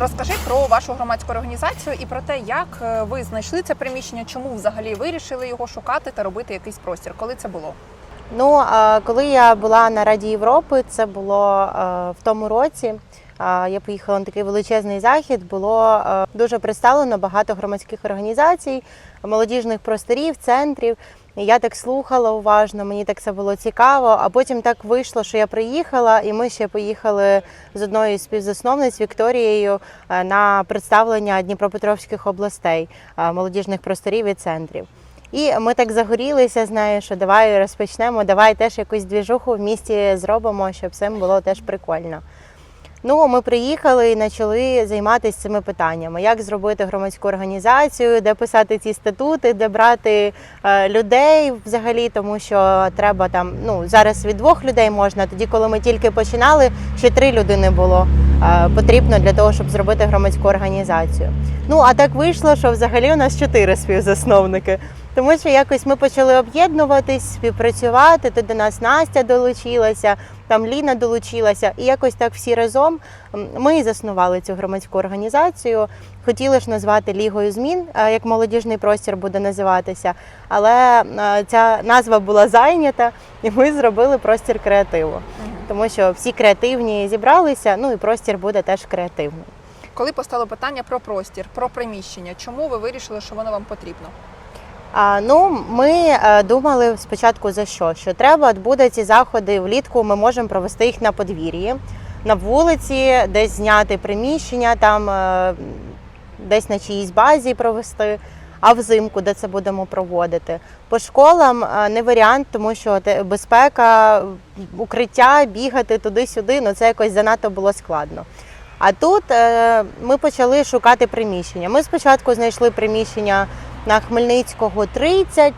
Розкажи про вашу громадську організацію і про те, як е, ви знайшли це приміщення, чому взагалі вирішили його шукати та робити якийсь простір. Коли це було? Ну, коли я була на Раді Європи, це було е, в тому році. Я поїхала на такий величезний захід. Було е, дуже представлено багато громадських організацій, молодіжних просторів, центрів. Я так слухала уважно, мені так це було цікаво. А потім так вийшло, що я приїхала, і ми ще поїхали з одною з співзасновниць Вікторією е, на представлення Дніпропетровських областей, е, молодіжних просторів і центрів. І ми так загорілися з нею, що давай розпочнемо, давай теж якусь двіжуху в місті зробимо, щоб всім було теж прикольно. Ну, ми приїхали і почали займатися цими питаннями: як зробити громадську організацію, де писати ці статути, де брати е, людей взагалі, тому що треба там. Ну зараз від двох людей можна. Тоді, коли ми тільки починали, ще три людини було е, потрібно для того, щоб зробити громадську організацію. Ну а так вийшло, що взагалі у нас чотири співзасновники. Тому що якось ми почали об'єднуватись, співпрацювати. Тут до нас Настя долучилася, там Ліна долучилася, і якось так всі разом ми і заснували цю громадську організацію. Хотіли ж назвати Лігою змін, е, як молодіжний простір буде називатися, але е, ця назва була зайнята, і ми зробили простір креативу, тому що всі креативні зібралися. Ну і простір буде теж креативний. Коли постало питання про простір, про приміщення, чому ви вирішили, що воно вам потрібно? Ну, ми е, думали спочатку за що? Що треба буде ці заходи влітку. Ми можемо провести їх на подвір'ї, на вулиці, десь зняти приміщення, там е, десь на чиїсь базі провести. А взимку, де це будемо проводити? По школам е, не варіант, тому що безпека, укриття, бігати туди-сюди, ну це якось занадто було складно. А тут ми почали шукати приміщення. Ми спочатку знайшли приміщення на Хмельницького 30.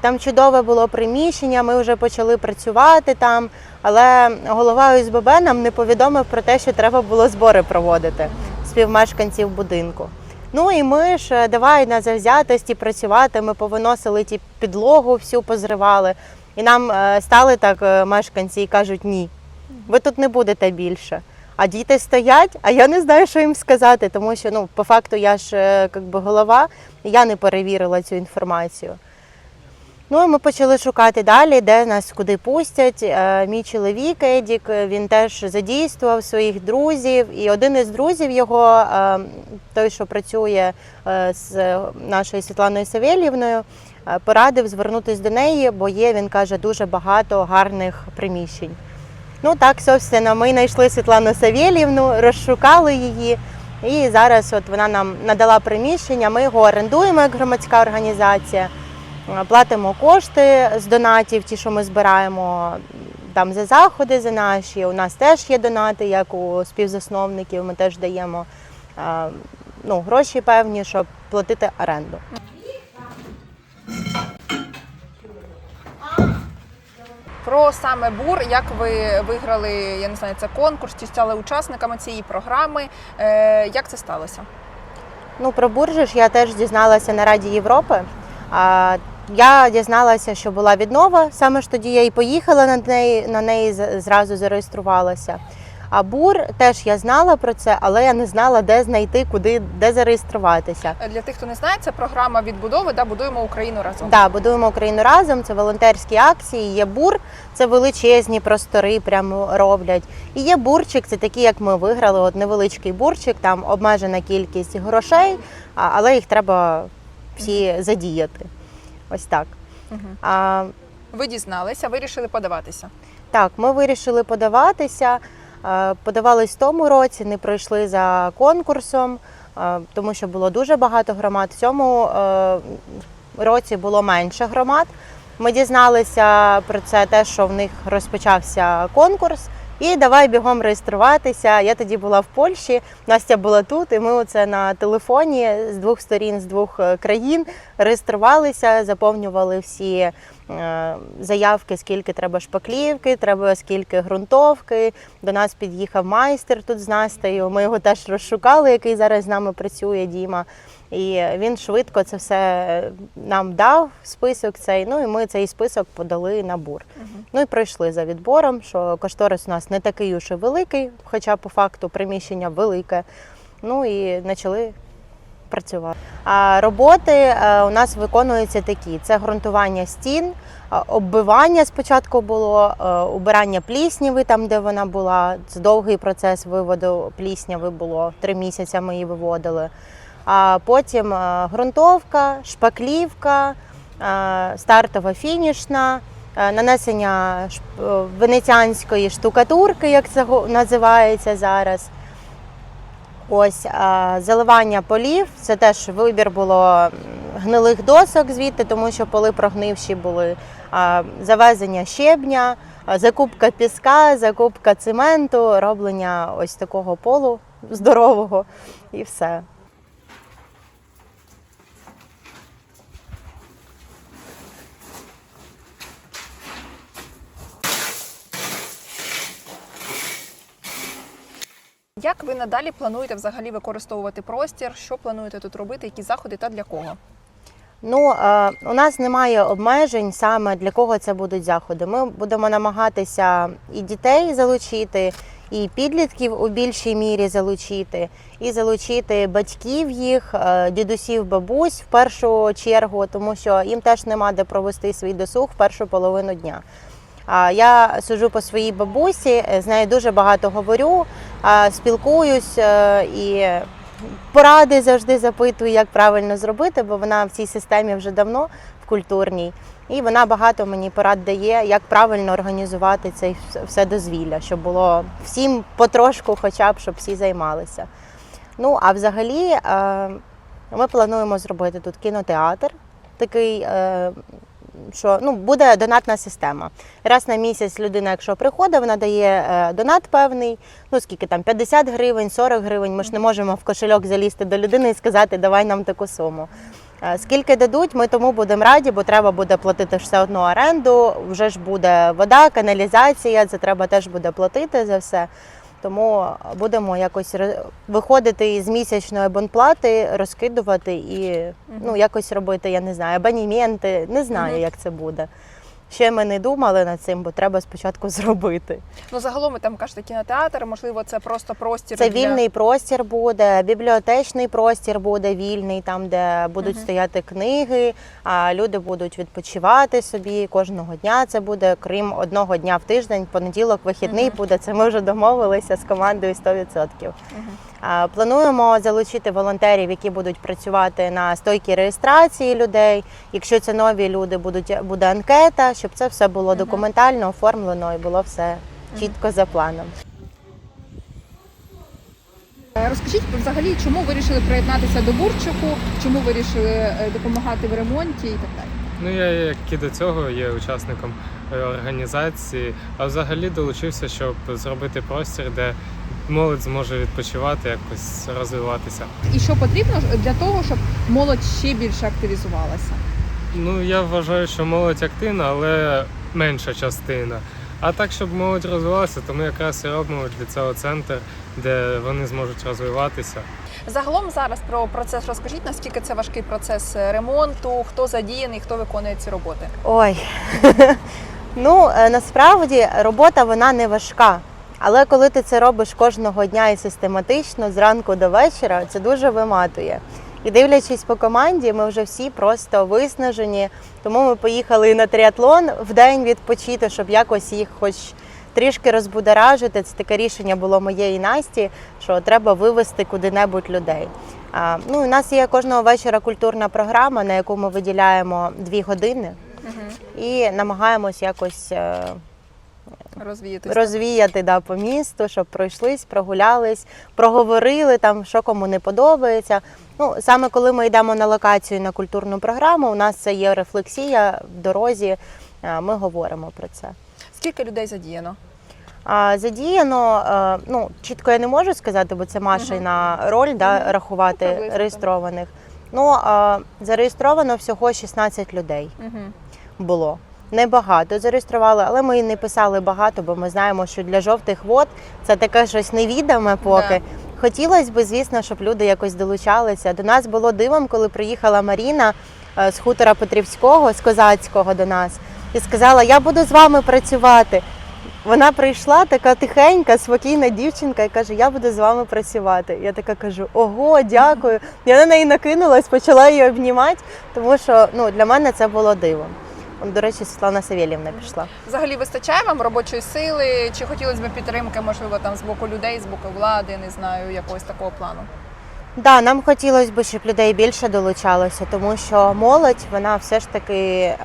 Там чудове було приміщення. Ми вже почали працювати там. Але голова ОСББ нам не повідомив про те, що треба було збори проводити співмешканців будинку. Ну і ми ж е, давай на завзятості працювати. Ми повиносили ті підлогу, всю позривали. І нам е, стали так е, мешканці і кажуть: ні, ви тут не будете більше. А діти стоять, а я не знаю, що їм сказати, тому що ну, по факту я ж е, би голова, я не перевірила цю інформацію. Ну і ми почали шукати далі, де нас куди пустять. Е, Мій чоловік Едік, е, він теж задійствував своїх друзів. І один із друзів його, той, що працює з нашою Світланою Савєлівною, порадив звернутися до неї, бо є, він каже, дуже багато гарних приміщень. Ну так, собственно, ми знайшли Світлану Савєлівну, розшукали її. І зараз от вона нам надала приміщення. Ми його орендуємо як громадська організація, платимо кошти з донатів, ті, що ми збираємо там за заходи за наші. У нас теж є донати, як у співзасновників. Ми теж даємо ну, гроші певні, щоб платити оренду. Про саме бур, як ви виграли, я не знаю, це конкурс, чи стали учасниками цієї програми. Е, як це сталося? Ну, про буржу ж я теж дізналася на Раді Європи. А, я дізналася, що була віднова. Саме ж тоді я і поїхала на неї, на неї зразу зареєструвалася. А бур теж я знала про це, але я не знала, де знайти, куди, де зареєструватися. Для тих, хто не знає, це програма відбудови, да, будуємо Україну разом. Да, будуємо Україну разом. Це волонтерські акції. Є бур, це величезні простори, прямо роблять. І є бурчик, це такі, як ми виграли. От невеличкий бурчик, там обмежена кількість грошей, але їх треба всі задіяти. Ось так. А, Ви дізналися, вирішили подаватися. так, ми вирішили подаватися. Е, Подавались в тому році, не пройшли за конкурсом, е, тому що було дуже багато громад. В цьому е, році було менше громад. Ми дізналися про це те, що в них розпочався конкурс. І давай бігом реєструватися. Я тоді була в Польщі, Настя була тут, і ми оце на телефоні з двох сторін, з двох е, країн реєструвалися, заповнювали всі е, заявки, скільки треба шпаклівки, треба скільки ґрунтовки. До нас під'їхав майстер тут з Настею. Ми його теж розшукали, який зараз з нами працює, Діма. І він швидко це все е, нам дав список цей. Ну і ми цей список подали на бур. Ну і пройшли за відбором, що кошторис у нас не такий уж і великий, хоча по факту приміщення велике. Ну і почали працювати. А роботи е, у нас виконуються такі: це ґрунтування стін, оббивання спочатку було, е, убирання плісняви там, де вона була. Це довгий процес виводу плісняви було. Три місяці ми її виводили. А потім е, ґрунтовка, шпаклівка, е, стартова фінішна, е, нанесення е, венеціанської штукатурки, як це називається зараз. Ось заливання полів. Це теж вибір було гнилих досок звідти, тому що поли прогнивші були. Завезення щебня, закупка піска, закупка цементу, роблення ось такого полу здорового і все. Як ви надалі плануєте взагалі використовувати простір? Що плануєте тут робити? Які заходи та для кого? Ну, е, у нас немає обмежень саме для кого це будуть заходи. Ми будемо намагатися і дітей залучити, і підлітків у більшій мірі залучити, і залучити батьків їх, е, дідусів, бабусь в першу чергу, тому що їм теж нема де провести свій досуг в першу половину дня. Я сужу по своїй бабусі, е, з нею дуже багато говорю, спілкуюсь е, і поради завжди запитую, як правильно зробити, бо вона в цій системі вже давно в культурній. І вона багато мені порад дає, як правильно організувати це все дозвілля, щоб було всім потрошку, хоча б щоб всі займалися. Ну а взагалі е, ми плануємо зробити тут кінотеатр, такий, що ну, буде донатна система. Раз на місяць людина, якщо приходить, вона дає е, донат певний, ну скільки там 50 гривень, 40 гривень. Ми ж не можемо в кошельок залізти до людини і сказати, давай нам таку суму. Е, Скільки дадуть, ми тому будемо раді, бо треба буде платити все одно оренду. Вже ж буде вода, каналізація, це треба теж буде платити за все. Тому будемо якось виходити із місячної бонплати, розкидувати і ну, якось робити, я не знаю, абонементи. Не знаю, як це буде. Ще ми не думали над цим, бо треба спочатку зробити. Ну загалом ви там кажете кінотеатр, можливо, це просто простір. Це для... вільний простір буде, бібліотечний простір буде вільний, там де будуть Мгм. стояти книги, а люди будуть відпочивати собі кожного дня. Це буде крім одного дня в тиждень, понеділок, вихідний Мгм. буде. Це ми вже домовилися з командою 100%. Мгм. Плануємо залучити волонтерів, які будуть працювати на стойкій реєстрації людей. Якщо це нові люди, будуть буде анкета, щоб це все було документально оформлено і було все чітко за планом. Е, Розкажіть взагалі, чому вирішили приєднатися до Бурчику, чому вирішили е, допомагати в ремонті і так далі. Ну, я як і до цього є учасником е, організації, а взагалі долучився, щоб зробити простір, де молодь зможе відпочивати, якось розвиватися. І що потрібно ж для того, щоб молодь ще більше активізувалася? Ну, я вважаю, що молодь активна, але менша частина. А так, щоб молодь розвивалася, то ми якраз і робимо для цього центр, де вони зможуть розвиватися. Загалом зараз про процес розкажіть, наскільки це важкий процес ремонту, хто задіяний, хто виконує ці роботи. Ой, ну е, насправді робота вона не важка. Але коли ти це робиш кожного дня і систематично, зранку до вечора, це дуже виматує. І дивлячись по команді, ми вже всі просто виснажені. Тому ми поїхали на триатлон в день відпочити, щоб якось їх хоч трішки розбудоражити. Це таке рішення було моєї Насті, що треба вивести куди-небудь людей. А, ну, у нас є кожного вечора культурна програма, на яку ми виділяємо дві години Угу. і намагаємось якось Розвіятися. розвіяти да, по місту, щоб пройшлись, прогулялись, проговорили там, що кому не подобається. Ну, саме коли ми йдемо на локацію на культурну програму, у нас це є рефлексія в дорозі. е, Ми говоримо про це. Скільки людей задіяно? А задіяно, е, ну чітко я не можу сказати, бо це Машина роль да, Мгм. рахувати Ну, реєстрованих. Ну зареєстровано всього 16 людей. Угу. було. Небагато зареєстрували, але ми не писали багато, бо ми знаємо, що для жовтих вод це таке щось невідоме поки. Да. Хотілося б, звісно, щоб люди якось долучалися. До нас було дивом, коли приїхала Маріна е, з хутора Петрівського, з Козацького до нас, і сказала: Я буду з вами працювати. Вона прийшла така тихенька, спокійна дівчинка і каже: Я буду з вами працювати. Я така кажу: Ого, дякую. Я на неї накинулась, почала її обнімати, тому що ну, для мене це було дивом. До речі, Світлана Савєлівна пішла. Взагалі вистачає вам робочої сили? Чи хотілося б підтримки, можливо, там з боку людей, з боку влади, не знаю, якогось такого плану? Да, нам хотілося б, щоб людей більше долучалося, тому що молодь вона все ж таки е,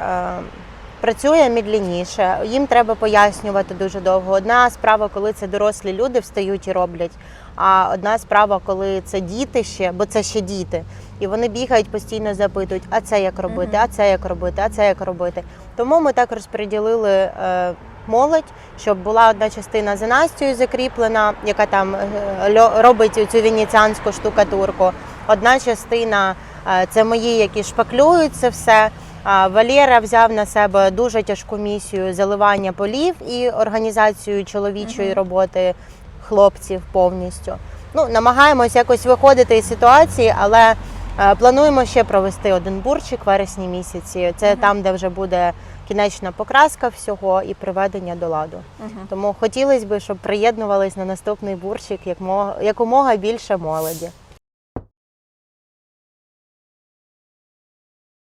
працює медленніше. Їм треба пояснювати дуже довго. Одна справа, коли це дорослі люди встають і роблять. А одна справа, коли це діти ще, бо це ще діти, і вони бігають постійно запитують, а це як робити, а це як робити, а це як робити. Тому ми так розподілили е, молодь, щоб була одна частина за Настю закріплена, яка там е, робить цю венеціанську штукатурку. Одна частина е, це мої, які шпаклюють це все. А Валєра взяв на себе дуже тяжку місію заливання полів і організацію чоловічої роботи хлопців повністю. Ну, намагаємось якось виходити із ситуації, але плануємо ще провести один бурчик в вересні місяці. Це угу. там, де вже буде кінечна покраска всього і приведення до ладу. Угу. Тому хотілося б, щоб приєднувались на наступний бурчик як мо- якомога більше молоді.